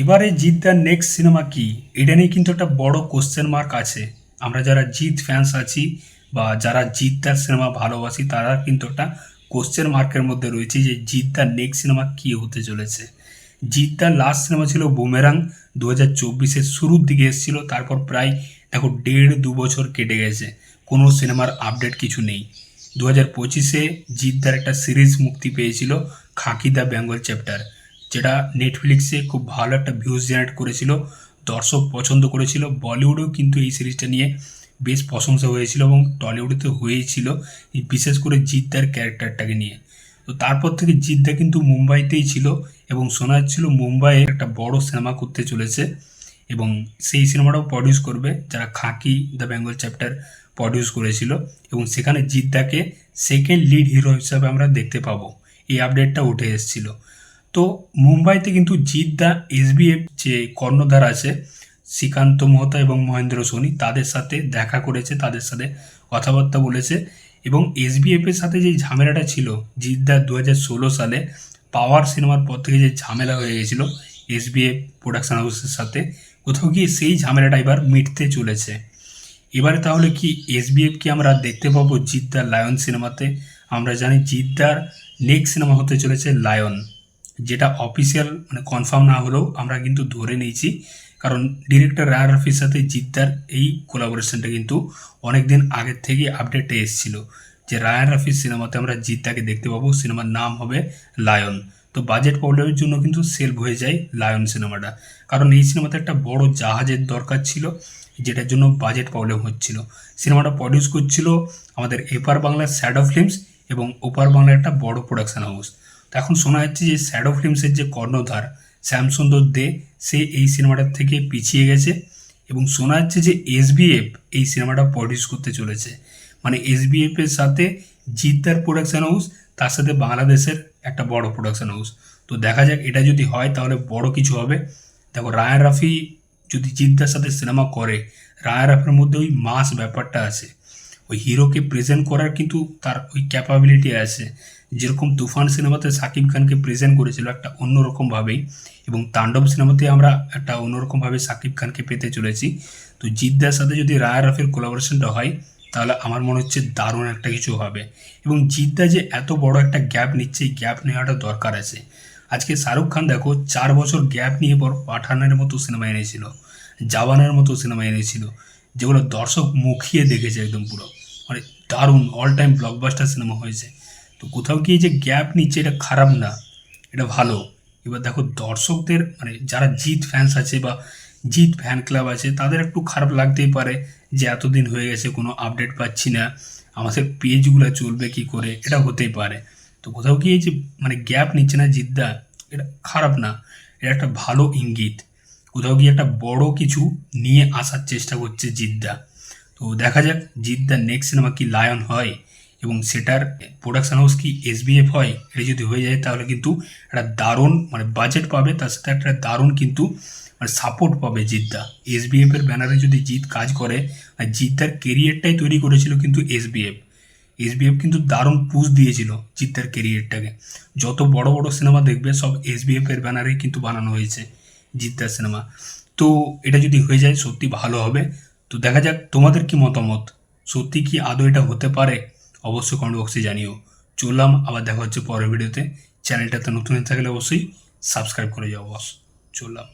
এবারে জিদ্দার next cinema কি? এটা নিয়ে কিন্তু একটা বড় কোশ্চেন মার্ক আছে। আমরা যারা জিৎ ফ্যান্স আছি বা যারা জিদ্দার সিনেমা ভালোবাসি, তারা কিন্তু একটা কোশ্চেন মার্কের মধ্যে রয়েছে যে জিদ্দার নেক্সট সিনেমা কি হতে চলেছে। জিৎ জিদ্দার লাস্ট সিনেমা ছিল বুমেরাং দু হাজার চব্বিশের শুরুর দিকে এসেছিল, তারপর প্রায় দেখো দেড় দু বছর কেটে গেছে। কোনো সিনেমার আপডেট কিছু নেই। দু হাজার পঁচিশে জিৎ জিদ্দার একটা সিরিজ মুক্তি পেয়েছিল, খাকি দ্য বেঙ্গল চ্যাপ্টার। যেটা নেটফ্লিক্সে খুব ভালো একটা ভিউজ জেনারেট করেছিল, দর্শক পছন্দ করেছিল, বলিউডেও কিন্তু এই সিরিজটা নিয়ে বেশ প্রশংসা হয়েছিল এবং টলিউডে তো হয়েছিল বিশেষ করে জিদ্দার ক্যারেক্টারটাকে নিয়ে। তো তারপর থেকে জিদ্দা কিন্তু মুম্বাইতেই ছিল এবং শোনা যাচ্ছিল মুম্বাইয়ে একটা বড় সিনেমা করতে চলেছে এবং সেই সিনেমাটাও প্রডিউস করবে, যারা Khakee the Bengal chapter produce করেছিল এবং সেখানে জিদ্দাকে সেকেন্ড লিড হিরো হিসাবে আমরা দেখতে পাবো। এই আপডেটটা উঠে এসেছিল। তো মুম্বাইতে কিন্তু জিদ্দা এসবিএফ যে কর্ণধার আছে, শ্রীকান্ত মোহতা এবং মহেন্দ্র সোনি, তাদের সাথে দেখা করেছে, তাদের সাথে কথাবার্তা বলেছে এবং এসবিএফ এর সাথে যে ঝামেলাটা ছিল জিদ্দার দু হাজার ষোলো সালে পাওয়ার সিনেমার পর থেকে যে ঝামেলা হয়ে গেছিল এসবিএফ প্রোডাকশন হাউসের সাথে, কোথাও গিয়ে সেই ঝামেলাটা এবার মিটতে চলেছে। এবারে তাহলে কি এসবিএফ কি আমরা দেখতে পাবো জিদ্দার লায়ন সিনেমাতে? আমরা জানি জিদ্দার নেক্সট সিনেমা হতে চলেছে লায়ন। যেটা অফিসিয়াল মানে কনফার্ম না হলেও আমরা কিন্তু ধরে নিয়েছি। কারণ ডিরেক্টর রায়ার রফির সাথে জিদ্দার এই কোলাবোরেশনটা কিন্তু অনেক দিন আগের থেকে আপডেটে এসেছিল। যে রায়ান রফির সিনেমাতে আমরা জিদ্দাকে দেখতে পাবো সিনেমার নাম হবে লায়ন তো বাজেট প্রবলেমের জন্য কিন্তু সেলভ হয়ে যায় লায়ন সিনেমাটা কারণ এই সিনেমাতে একটা বড় জাহাজের দরকার ছিল, যেটার জন্য বাজেট প্রবলেম হচ্ছিল। সিনেমাটা প্রডিউস করছিল আমাদের এপার বাংলার শ্যাডো ফিল্মস এবং ওপার বাংলার একটা বড় প্রোডাকশন হাউস এখন শোনা যাচ্ছে যে শ্যাডো ফিল্মসের যে কর্ণধার শ্যামসুন্দর দে, সে এই সিনেমাটার থেকে পিছিয়ে গেছে এবং শোনা যাচ্ছে যে এসবিএফ এই সিনেমাটা প্রডিউস করতে চলেছে। মানে এসবিএফ এর সাথে জিদ্দার প্রোডাকশন হাউস তার সাথে বাংলাদেশের একটা বড় প্রোডাকশন হাউস তো দেখা যাক, এটা যদি হয় তাহলে বড় কিছু হবে। দেখো রায়ান রাফি যদি জিদ্দার সাথে সিনেমা করে রায়ান রাফির মধ্যে ওই মাস ব্যাপারটা আছে। ওই হিরোকে প্রেজেন্ট করার কিন্তু তার ওই ক্যাপাবিলিটি আছে। যেরকম তুফান সিনেমাতে সাকিব খানকে প্রেজেন্ট করেছিল একটা অন্যরকমভাবেই এবং তাণ্ডব সিনেমাতে আমরা একটা অন্যরকমভাবে সাকিব খানকে পেতে চলেছি। তো জিদ্দার সাথে যদি রায় রাফির কোলাবোরেশনটা হয়, তাহলে আমার মনে হচ্ছে দারুণ একটা কিছু হবে। এবং জিদ্দা যে এত বড় একটা গ্যাপ নিচ্ছে, এই গ্যাপ নেওয়াটা দরকার আছে। আজকে শাহরুখ খান দেখো, চার বছর গ্যাপ নিয়ে পর পাঠানের মতো সিনেমা এনেছিল, জাওয়ানের মতো সিনেমা এনেছিল। যেগুলো দর্শক মুখিয়ে দেখেছে একদম পুরো। মানে দারুণ অল টাইম ব্লকবাস্টার সিনেমা হয়েছে। তো কোথাও গিয়ে যে গ্যাপ নিচ্ছে এটা খারাপ না, এটা ভালো। এবার দেখো দর্শকদের মানে যারা জিৎ ফ্যান্স আছে বা জিৎ ফ্যান ক্লাব আছে, তাদের একটু খারাপ লাগতেই পারে যে এতদিন হয়ে গেছে, কোনো আপডেট পাচ্ছি না, আমাদের পেজগুলো চলবে কি করে, এটা হতেই পারে। তো কোথাও গিয়ে যে মানে গ্যাপ নিচ্ছে না জিদ্দা এটা খারাপ না। এটা একটা ভালো ইঙ্গিত। কোথাও গিয়ে একটা বড় কিছু নিয়ে আসার চেষ্টা করছে জিদ্দা। তো দেখা যাক জিদ্দার নেক্সট সিনেমা কি লায়ন হয় এবং সেটার প্রোডাকশন হাউস কি এসবিএফ হয়, এটা যদি হয়ে যায় তাহলে কিন্তু একটা দারুণ মানে বাজেট পাবে, তার সাথে একটা দারুণ কিন্তু মানে সাপোর্ট পাবে জিদ্দা। এসবিএফ এর ব্যানারে যদি জিৎ কাজ করে, আর জিদ্দার কেরিয়ারটাই তৈরি করেছিল কিন্তু এসবিএফ এসবিএফ কিন্তু দারুণ পুশ দিয়েছিল জিদ্দার কেরিয়ারটাকে যত বড় বড় সিনেমা দেখবে সব এসবিএফ এর ব্যানারেই কিন্তু বানানো হয়েছে। জিদ্দার সিনেমা তো এটা যদি হয়ে যায়, সত্যি ভালো হবে। তো দেখা যাক তোমাদের কি মতামত? সত্যি কি আদৌ এটা হতে পারে? অবশ্যই কমেন্ট বক্সে জানিও। চললাম, আবার দেখা হচ্ছে পরের ভিডিওতে চ্যানেলটাতে নতুন থাকলে অবশ্যই সাবস্ক্রাইব করে যাও বস চললাম।